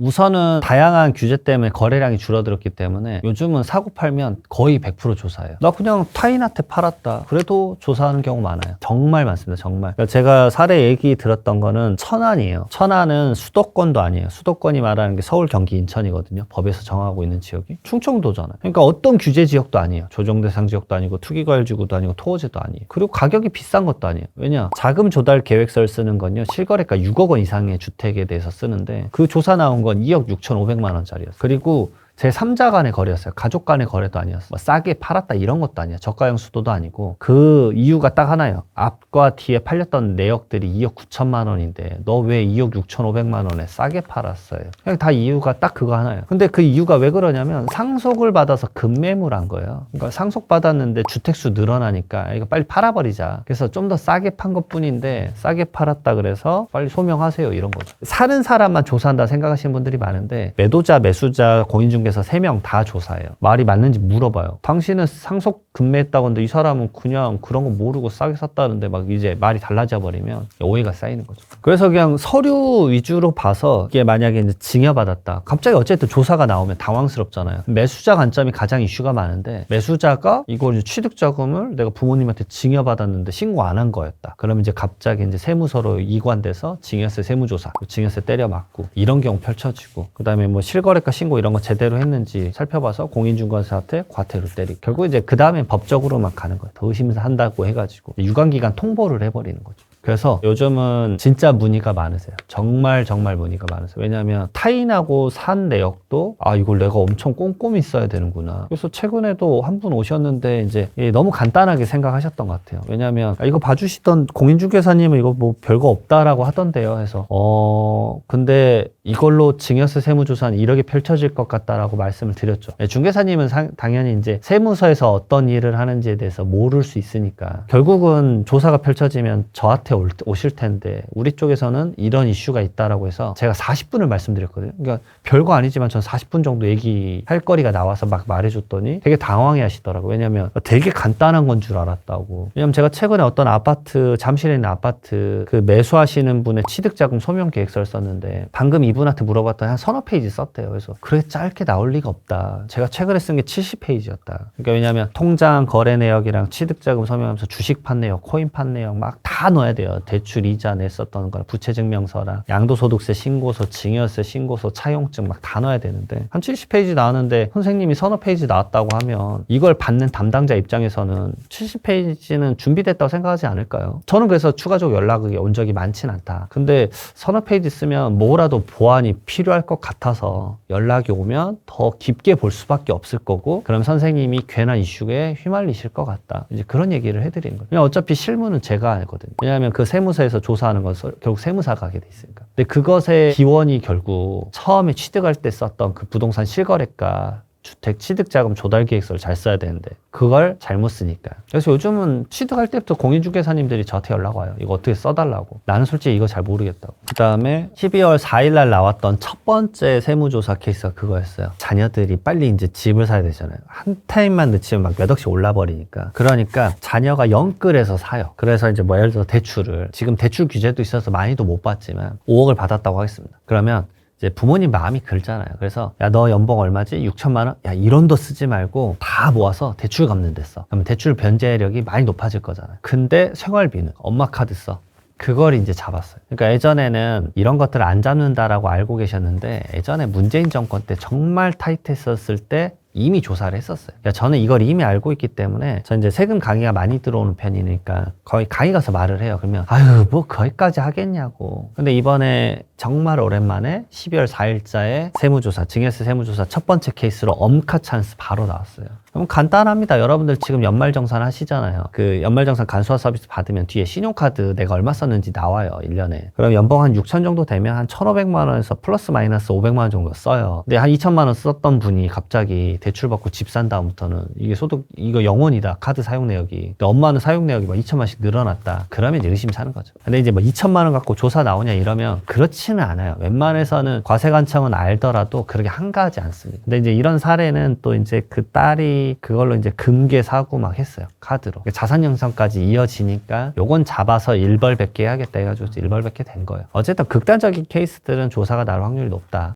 우선은 다양한 규제 때문에 거래량이 줄어들었기 때문에 요즘은 사고 팔면 거의 100% 조사해요. 나 그냥 타인한테 팔았다. 그래도 조사하는 경우 많아요. 정말 많습니다. 정말. 그러니까 제가 사례 얘기 들었던 거는 천안이에요. 천안은 수도권도 아니에요. 수도권이 말하는 게 서울, 경기, 인천이거든요. 법에서 정하고 있는 지역이. 충청도잖아요. 그러니까 어떤 규제 지역도 아니에요. 조정 대상 지역도 아니고 투기과열지구도 아니고 토호지도 아니에요. 그리고 가격이 비싼 것도 아니에요. 왜냐? 자금 조달 계획서를 쓰는 건요. 실거래가 6억 원 이상의 주택에 대해서 쓰는데 그 조사 나온 건 2억 6,500만 원짜리였어요. 그리고 제 3자 간의 거래였어요. 가족 간의 거래도 아니었어요. 뭐 싸게 팔았다 이런 것도 아니야. 저가형 수도도 아니고 그 이유가 딱 하나예요. 앞과 뒤에 팔렸던 내역들이 2억 9천만 원인데 너 왜 2억 6,500만 원에 싸게 팔았어요? 그냥 다 이유가 딱 그거 하나예요. 근데 그 이유가 왜 그러냐면 상속을 받아서 급매물한 거예요. 그러니까 상속 받았는데 주택수 늘어나니까 이거 빨리 팔아버리자. 그래서 좀 더 싸게 판 것뿐인데 싸게 팔았다 그래서 빨리 소명하세요 이런 거죠. 사는 사람만 조사한다 생각하시는 분들이 많은데 매도자, 매수자, 공인중 개사 세명다 조사해요. 말이 맞는지 물어봐요. 당신은 상속 급매했다고 하는데 이 사람은 그냥 그런 거 모르고 싸게 샀다는데 막 이제 말이 달라져 버리면 오해가 쌓이는 거죠. 그래서 그냥 서류 위주로 봐서 이게 만약에 이제 징여받았다. 갑자기 어쨌든 조사가 나오면 당황스럽잖아요. 매수자 관점이 가장 이슈가 많은데 매수자가 이걸 이제 취득 자금을 내가 부모님한테 징여받았는데 신고 안 한 거였다. 그러면 이제 갑자기 이제 세무서로 이관돼서 징여세 세무조사, 징여세 때려 맞고 이런 경우 펼쳐지고 그다음에 뭐 실거래가 신고 이런 거 제대로 했는지 살펴봐서 공인중개사한테 과태료 때리고 결국 이제 그 다음에 법적으로만 가는 거예요. 더 의심한다고 해가지고 유관기간 통보를 해버리는 거죠. 그래서 요즘은 진짜 문의가 많으세요. 정말 정말 문의가 많으세요. 왜냐하면 타인하고 산 내역도 아 이걸 내가 엄청 꼼꼼히 써야 되는구나. 그래서 최근에도 한 분 오셨는데 이제 예, 너무 간단하게 생각하셨던 것 같아요. 왜냐하면 아, 이거 봐주시던 공인중개사님은 이거 뭐 별거 없다라고 하던데요. 해서 어 근데 이걸로 증여세 세무조사는 이렇게 펼쳐질 것 같다라고 말씀을 드렸죠. 예, 중개사님은 상- 당연히 이제 세무서에서 어떤 일을 하는지에 대해서 모를 수 있으니까 결국은 조사가 펼쳐지면 저한테 올- 오실 텐데 우리 쪽에서는 이런 이슈가 있다라고 해서 제가 40분을 말씀드렸거든요. 그러니까 별거 아니지만 전 40분 정도 얘기할 거리가 나와서 막 말해줬더니 되게 당황해 하시더라고요. 왜냐면 되게 간단한 건 줄 알았다고. 왜냐면 제가 최근에 어떤 아파트, 잠실에 있는 아파트 그 매수하시는 분의 취득자금 소명 계획서를 썼는데 방금 이분한테 물어봤더니 한 서너 페이지 썼대요. 그래서 그래 짧게 나올 리가 없다. 제가 최근에 쓴 게 70페이지였다. 그러니까 왜냐면 통장 거래 내역이랑 취득자금 서명하면서 주식 판 내역, 코인 판 내역 막 다 넣어야 돼요. 대출 이자 냈었던 거랑 부채 증명서랑 양도소득세 신고서, 증여세 신고서, 차용증 막 다 넣어야 되는데 한 70페이지 나왔는데 선생님이 서너 페이지 나왔다고 하면 이걸 받는 담당자 입장에서는 70페이지는 준비됐다고 생각하지 않을까요? 저는 그래서 추가적으로 연락이 온 적이 많진 않다. 근데 서너 페이지 쓰면 뭐라도 보완이 필요할 것 같아서 연락이 오면 더 깊게 볼 수밖에 없을 거고 그럼 선생님이 괜한 이슈에 휘말리실 것 같다. 이제 그런 얘기를 해드리는 거예요. 어차피 실무는 제가 하거든요. 왜냐하면 그 세무서에서 조사하는 건 서- 결국 세무사가 하게 돼 있으니까. 근데 그것의 기원이 결국 처음에 취득할 때 썼던 그 부동산 실거래가 주택 취득자금 조달 계획서를 잘 써야 되는데 그걸 잘못 쓰니까. 그래서 요즘은 취득할 때부터 공인중개사님들이 저한테 연락 와요. 이거 어떻게 써달라고. 나는 솔직히 이거 잘 모르겠다고. 그 다음에 12월 4일날 나왔던 첫 번째 세무조사 케이스가 그거였어요. 자녀들이 빨리 이제 집을 사야 되잖아요. 한 타임만 늦추면 막 몇 억씩 올라버리니까. 그러니까 자녀가 영끌해서 사요. 그래서 이제 뭐 예를 들어 대출을. 지금 대출 규제도 있어서 많이도 못 받지만 5억을 받았다고 하겠습니다. 그러면 이제 부모님 마음이 그렇잖아요. 그래서 야 너 연봉 얼마지? 6천만 원? 야 1원도 쓰지 말고 다 모아서 대출 갚는 데 써. 그러면 대출 변제력이 많이 높아질 거잖아요. 근데 생활비는 엄마 카드 써. 그걸 이제 잡았어요. 그러니까 예전에는 이런 것들을 안 잡는다라고 알고 계셨는데 예전에 문재인 정권 때 정말 타이트했었을 때 이미 조사를 했었어요. 그러니까 저는 이걸 이미 알고 있기 때문에 전 이제 세금 강의가 많이 들어오는 편이니까 거의 강의 가서 말을 해요. 그러면 아유 뭐 거기까지 하겠냐고. 근데 이번에 정말 오랜만에 12월 4일자에 세무조사, 증여세 세무조사 첫 번째 케이스로 엄카 찬스 바로 나왔어요. 그럼 간단합니다. 여러분들 지금 연말정산 하시잖아요. 그 연말정산 간소화 서비스 받으면 뒤에 신용카드 내가 얼마 썼는지 나와요. 1년에. 그럼 연봉 한 6천 정도 되면 한 1,500만 원에서 플러스 마이너스 500만 원 정도 써요. 근데 한 2천만 원 썼던 분이 갑자기 대출 받고 집 산 다음부터는 이게 소득 이거 영원이다. 카드 사용 내역이. 근데 엄마는 사용 내역이 막 2천만씩 늘어났다. 그러면 이제 의심 사는 거죠. 근데 이제 뭐 2천만 원 갖고 조사 나오냐 이러면 그렇지는 않아요. 웬만해서는 과세관청은 알더라도 그렇게 한가하지 않습니다. 근데 이제 이런 사례는 또 이제 그 딸이 그걸로 이제 금괴 사고 막 했어요. 카드로. 자산 형성까지 이어지니까 요건 잡아서 일벌백계 해야겠다 해가지고 일벌백계 된 거예요. 어쨌든 극단적인 케이스들은 조사가 나올 확률이 높다.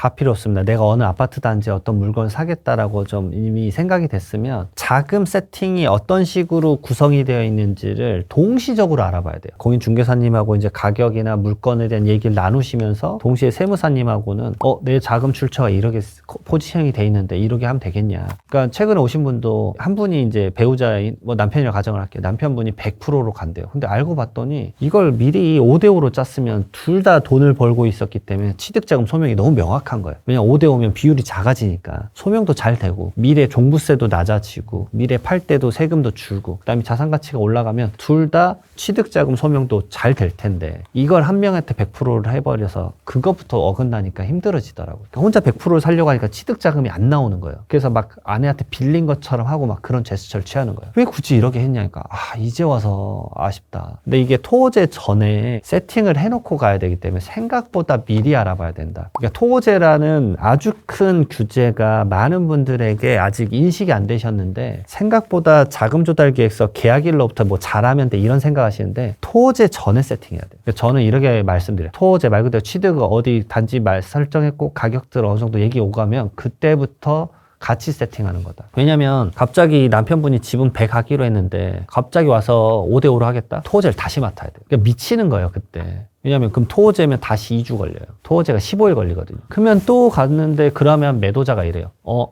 다 필요 없습니다. 내가 어느 아파트 단지에 어떤 물건을 사겠다라고 좀 이미 생각이 됐으면 자금 세팅이 어떤 식으로 구성이 되어 있는지를 동시적으로 알아봐야 돼요. 공인중개사님하고 이제 가격이나 물건에 대한 얘기를 나누시면서 동시에 세무사님하고는 어, 내 자금 출처가 이렇게 포지션이 돼 있는데 이렇게 하면 되겠냐. 그러니까 최근에 오신 분도 한 분이 이제 배우자인 뭐 남편이라 가정을 할게요. 남편분이 100%로 간대요. 근데 알고 봤더니 이걸 미리 5대5로 짰으면 둘 다 돈을 벌고 있었기 때문에 취득자금 소명이 너무 명확 한 거예요. 왜냐 5대 5면 비율이 작아지니까 소명도 잘 되고 미래 종부세도 낮아지고 미래 팔 때도 세금도 줄고 그다음에 자산 가치가 올라가면 둘 다 취득 자금 소명도 잘 될 텐데 이걸 한 명한테 100%를 해버려서 그것부터 어긋나니까 힘들어지더라고요. 그러니까 혼자 100%를 살려고 하니까 취득 자금이 안 나오는 거예요. 그래서 막 아내한테 빌린 것처럼 하고 막 그런 제스처를 취하는 거예요. 왜 굳이 이렇게 했냐니까 아 이제 와서 아쉽다. 근데 이게 토호제 전에 세팅을 해놓고 가야 되기 때문에 생각보다 미리 알아봐야 된다. 그러니까 토 호제라는 아주 큰 규제가 많은 분들에게 아직 인식이 안 되셨는데 생각보다 자금 조달 계획서 계약일로부터 뭐 잘하면 돼 이런 생각하시는데 토호제 전에 세팅해야 돼요. 그러니까 저는 이렇게 말씀드려요. 토호제 말 그대로 취득 어디 단지 말 설정했고 가격들 어느 정도 얘기 오가면 그때부터 같이 세팅하는 거다. 왜냐면 갑자기 남편분이 지분 100 하기로 했는데 갑자기 와서 5대5로 하겠다? 토호제를 다시 맡아야 돼. 그러니까 미치는 거예요, 그때. 왜냐면 그럼 토호제면 다시 2주 걸려요. 토호제가 15일 걸리거든요. 그러면 또 갔는데 그러면 매도자가 이래요. 어,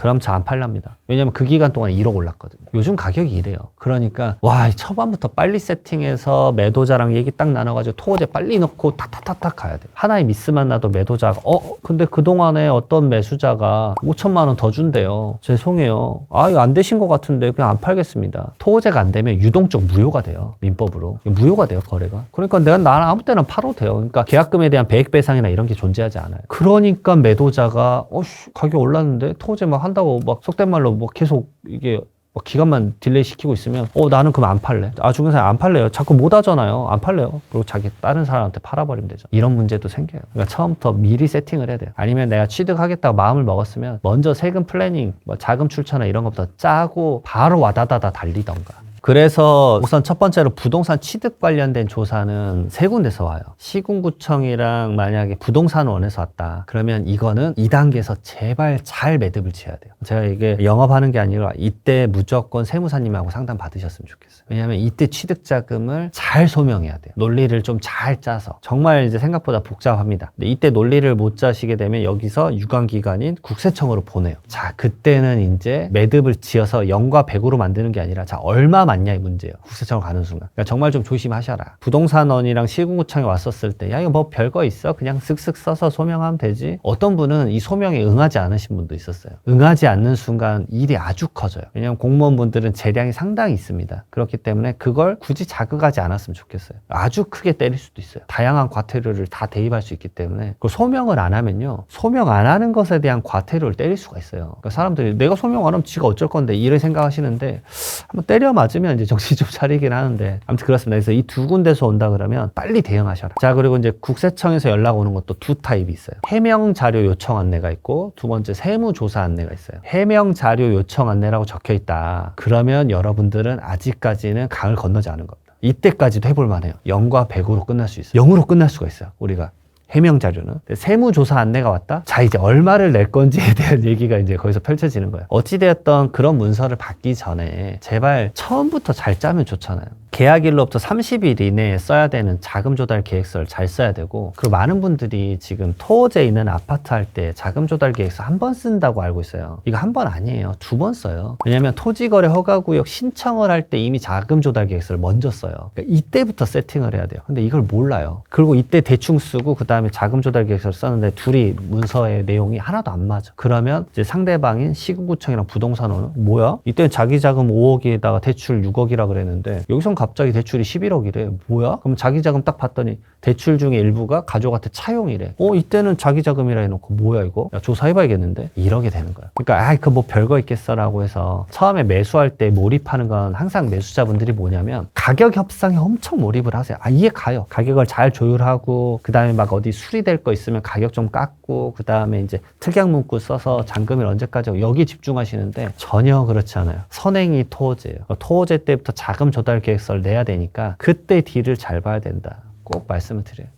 그럼 저안 팔랍니다. 왜냐면 그 기간 동안 1억 올랐거든요. 요즘 가격이 이래요. 그러니까 와 초반부터 빨리 세팅해서 매도자랑 얘기 딱 나눠가지고 토호제 빨리 넣고 탁탁탁탁 가야 돼. 하나의 미스만 나도 매도자가 어 근데 그 동안에 어떤 매수자가 5천만 원 더 준대요. 죄송해요. 아 이거 안 되신 것 같은데 그냥 안 팔겠습니다. 토호제가 안 되면 유동적 무효가 돼요. 민법으로 무효가 돼요 거래가. 그러니까 내가 나는 아무 때나 팔아도 돼요. 그러니까 계약금에 대한 배액 배상이나 이런 게 존재하지 않아요. 그러니까 매도자가 어씨 가격 올랐는데 토호제 막 한다고 막 속된 말로 뭐 계속 이게 뭐 기간만 딜레이 시키고 있으면 어 나는 그럼 안 팔래. 아 중개사 안 팔래요. 자꾸 못 하잖아요. 안 팔래요. 그리고 자기 다른 사람한테 팔아버리면 되죠. 이런 문제도 생겨요. 그러니까 처음부터 미리 세팅을 해야 돼요. 아니면 내가 취득하겠다고 마음을 먹었으면 먼저 세금 플래닝 뭐 자금 출처나 이런 것부터 짜고 바로 와다다다 달리던가 그래서 우선 첫 번째로 부동산 취득 관련된 조사는 세 군데서 와요. 시군구청이랑 만약에 부동산원에서 왔다. 그러면 이거는 2단계에서 제발 잘 매듭을 지어야 돼요. 제가 이게 영업하는 게 아니라 이때 무조건 세무사님하고 상담 받으셨으면 좋겠어요. 왜냐하면 이때 취득 자금을 잘 소명해야 돼요. 논리를 좀 잘 짜서 정말 이제 생각보다 복잡합니다. 근데 이때 논리를 못 짜시게 되면 여기서 유관기관인 국세청으로 보내요. 자 그때는 이제 매듭을 지어서 0과 100으로 만드는 게 아니라 자 얼마 맞냐 이 문제예요. 국세청을 가는 순간. 그러니까 정말 좀 조심하셔라. 부동산원이랑 시군구청에 왔었을 때 야 이거 뭐 별거 있어? 그냥 쓱쓱 써서 소명하면 되지. 어떤 분은 이 소명에 응하지 않으신 분도 있었어요. 응하지 않는 순간 일이 아주 커져요. 왜냐하면 공무원분들은 재량이 상당히 있습니다. 그렇기 때문에 그걸 굳이 자극하지 않았으면 좋겠어요. 아주 크게 때릴 수도 있어요. 다양한 과태료를 다 대입할 수 있기 때문에 그 소명을 안 하면요. 소명 안 하는 것에 대한 과태료를 때릴 수가 있어요. 그러니까 사람들이 내가 소명 안 하면 지가 어쩔 건데 이런 생각하시는데 한번 때려 맞으면 이제 정신 좀 차리긴 하는데 아무튼 그렇습니다. 그래서 이 두 군데서 온다 그러면 빨리 대응하셔라. 자 그리고 이제 국세청에서 연락 오는 것도 두 타입이 있어요. 해명 자료 요청 안내가 있고 두 번째 세무 조사 안내가 있어요. 해명 자료 요청 안내라고 적혀 있다. 그러면 여러분들은 아직까지는 강을 건너지 않은 겁니다. 이때까지도 해볼 만해요. 0과 100으로 끝날 수 있어요. 0으로 끝날 수가 있어요. 우리가. 해명 자료는 세무조사 안내가 왔다. 자 이제 얼마를 낼 건지에 대한 얘기가 이제 거기서 펼쳐지는 거예요. 어찌되었던 그런 문서를 받기 전에 제발 처음부터 잘 짜면 좋잖아요. 계약일로부터 30일 이내에 써야 되는 자금 조달 계획서를 잘 써야 되고 그리고 많은 분들이 지금 토호제 있는 아파트 할 때 자금 조달 계획서 한 번 쓴다고 알고 있어요. 이거 한 번 아니에요. 두 번 써요. 왜냐하면 토지거래 허가구역 신청을 할 때 이미 자금 조달 계획서를 먼저 써요. 그러니까 이때부터 세팅을 해야 돼요. 근데 이걸 몰라요. 그리고 이때 대충 쓰고 그 다음에 자금 조달 계획서를 썼는데 둘이 문서의 내용이 하나도 안 맞아. 그러면 이제 상대방인 시군구청이랑 부동산원은 뭐야? 이때 자기 자금 5억에다가 대출 6억이라 그랬는데 여기선 갑자기 대출이 11억이래. 뭐야? 그럼 자기 자금 딱 봤더니 대출 중에 일부가 가족한테 차용이래. 어, 이때는 자기 자금이라 해놓고 뭐야 이거? 야, 조사해봐야겠는데? 이러게 되는 거야. 그러니까 아이 그 뭐 별거 있겠어라고 해서 처음에 매수할 때 몰입하는 건 항상 매수자분들이 뭐냐면 가격 협상에 엄청 몰입을 하세요. 아 이해 가요. 가격을 잘 조율하고 그 다음에 막 어디 수리될 거 있으면 가격 좀 깎고 그 다음에 이제 특약 문구 써서 잔금을 언제까지 여기 집중하시는데 전혀 그렇지 않아요. 선행이 토호제예요. 토호제 때부터 자금 조달 계획서 를 내야 되니까 그때 딜을 잘 봐야 된다. 꼭 말씀을 드려요.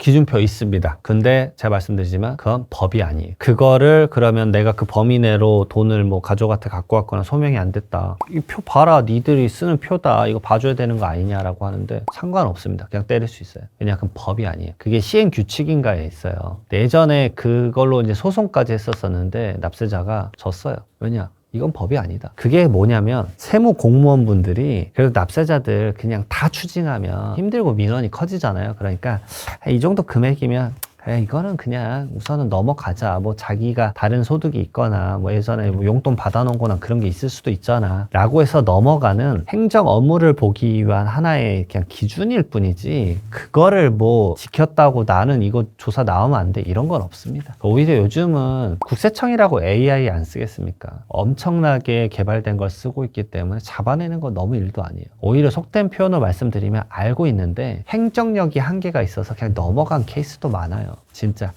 기준표 있습니다. 근데 제가 말씀드리지만 그건 법이 아니에요. 그거를 그러면 내가 그 범위 내로 돈을 뭐 가족한테 갖고 왔거나 소명이 안 됐다. 이 표 봐라. 니들이 쓰는 표다. 이거 봐줘야 되는 거 아니냐라고 하는데 상관없습니다. 그냥 때릴 수 있어요. 왜냐 그건 법이 아니에요. 그게 시행 규칙인가에 있어요. 예전에 그걸로 이제 소송까지 했었었는데 납세자가 졌어요. 왜냐? 이건 법이 아니다. 그게 뭐냐면 세무 공무원분들이 그래도 납세자들 그냥 다 추징하면 힘들고 민원이 커지잖아요. 그러니까 아, 이 정도 금액이면 에 이거는 그냥 우선은 넘어가자. 뭐 자기가 다른 소득이 있거나 뭐 예전에 뭐 용돈 받아놓은 거나 그런 게 있을 수도 있잖아. 라고 해서 넘어가는 행정 업무를 보기 위한 하나의 그냥 기준일 뿐이지 그거를 뭐 지켰다고 나는 이거 조사 나오면 안 돼. 이런 건 없습니다. 오히려 요즘은 국세청이라고 AI 안 쓰겠습니까? 엄청나게 개발된 걸 쓰고 있기 때문에 잡아내는 건 너무 일도 아니에요. 오히려 속된 표현을 말씀드리면 알고 있는데 행정력이 한계가 있어서 그냥 넘어간 케이스도 많아요. 진짜.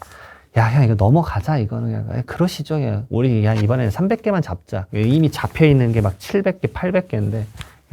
야, 형, 이거 넘어가자, 이거는. 그냥. 에, 그러시죠. 야. 우리 그냥 이번에는 300개만 잡자. 이미 잡혀 있는 게 막 700개, 800개인데.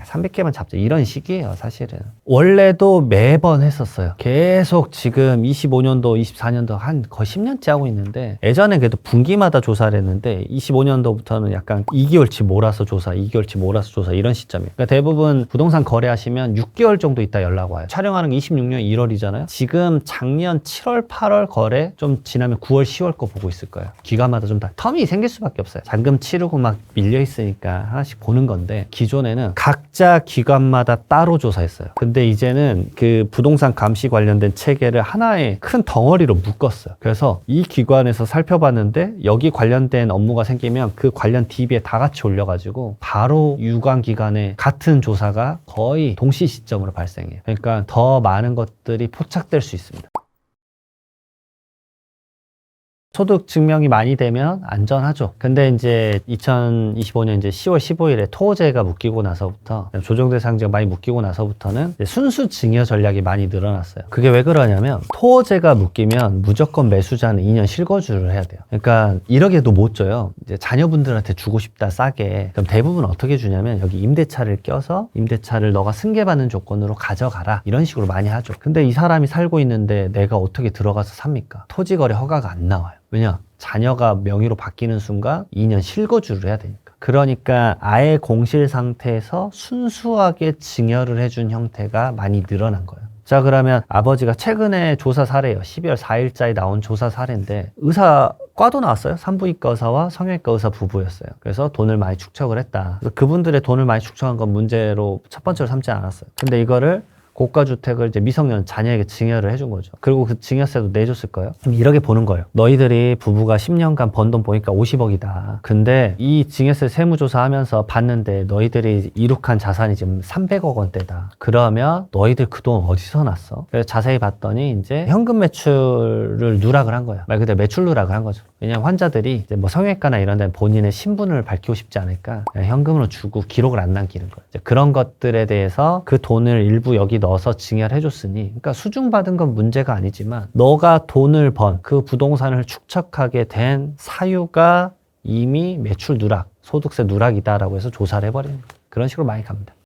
300개만 잡자. 이런 식이에요, 사실은. 원래도 매번 했었어요. 계속 지금 25년도, 24년도 한 거의 10년째 하고 있는데, 예전엔 그래도 분기마다 조사를 했는데, 25년도부터는 약간 2개월치 몰아서 조사, 2개월치 몰아서 조사, 이런 시점이에요. 그러니까 대부분 부동산 거래하시면 6개월 정도 있다 연락 와요. 촬영하는 게 26년 1월이잖아요. 지금 작년 7월, 8월 거래 좀 지나면 9월, 10월 거 보고 있을 거예요. 기간마다 좀 다 텀이 생길 수밖에 없어요. 잔금 치르고 막 밀려 있으니까 하나씩 보는 건데 기존에는 각 자 기관마다 따로 조사했어요. 근데 이제는 그 부동산 감시 관련된 체계를 하나의 큰 덩어리로 묶었어요. 그래서 이 기관에서 살펴봤는데 여기 관련된 업무가 생기면 그 관련 DB에 다 같이 올려가지고 바로 유관 기관에 같은 조사가 거의 동시 시점으로 발생해요. 그러니까 더 많은 것들이 포착될 수 있습니다. 소득 증명이 많이 되면 안전하죠. 근데 이제 2025년 이제 10월 15일에 토호제가 묶이고 나서부터 조정 대상제가 많이 묶이고 나서부터는 순수 증여 전략이 많이 늘어났어요. 그게 왜 그러냐면 토호제가 묶이면 무조건 매수자는 2년 실거주를 해야 돼요. 그러니까 1억에도 못 줘요. 이제 자녀분들한테 주고 싶다 싸게. 그럼 대부분 어떻게 주냐면 여기 임대차를 껴서 임대차를 너가 승계받는 조건으로 가져가라. 이런 식으로 많이 하죠. 근데 이 사람이 살고 있는데 내가 어떻게 들어가서 삽니까? 토지 거래 허가가 안 나와요. 왜냐? 자녀가 명의로 바뀌는 순간 2년 실거주를 해야 되니까. 그러니까 아예 공실 상태에서 순수하게 증여를 해준 형태가 많이 늘어난 거예요. 자, 그러면 아버지가 최근에 조사 사례예요. 12월 4일자에 나온 조사 사례인데 의사 과도 나왔어요. 산부인과 의사와 성형외과 의사 부부였어요. 그래서 돈을 많이 축적을 했다. 그래서 그분들의 돈을 많이 축적한 건 문제로 첫 번째로 삼지 않았어요. 근데 이거를 고가 주택을 이제 미성년 자녀에게 증여를 해준 거죠. 그리고 그 증여세도 내줬을 거예요. 그럼 이렇게 보는 거예요. 너희들이 부부가 10년간 번 돈 보니까 50억이다. 근데 이 증여세 세무조사하면서 봤는데 너희들이 이룩한 자산이 지금 300억 원대다. 그러면 너희들 그 돈 어디서 났어? 그래서 자세히 봤더니 이제 현금 매출을 누락을 한 거예요. 말 그대로 매출 누락을 한 거죠. 왜냐면 환자들이 이제 뭐 성형외과나 이런 데는 본인의 신분을 밝히고 싶지 그냥 현금으로 주고 기록을 안 남기는 거예요. 그런 것들에 대해서 그 돈을 일부 여기 넣어서 증여를 해줬으니 그러니까 수중받은 건 문제가 아니지만 너가 돈을 번 그 부동산을 축적하게 된 사유가 이미 매출 누락, 소득세 누락이다라고 해서 조사를 해버리는. 그런 식으로 많이 갑니다.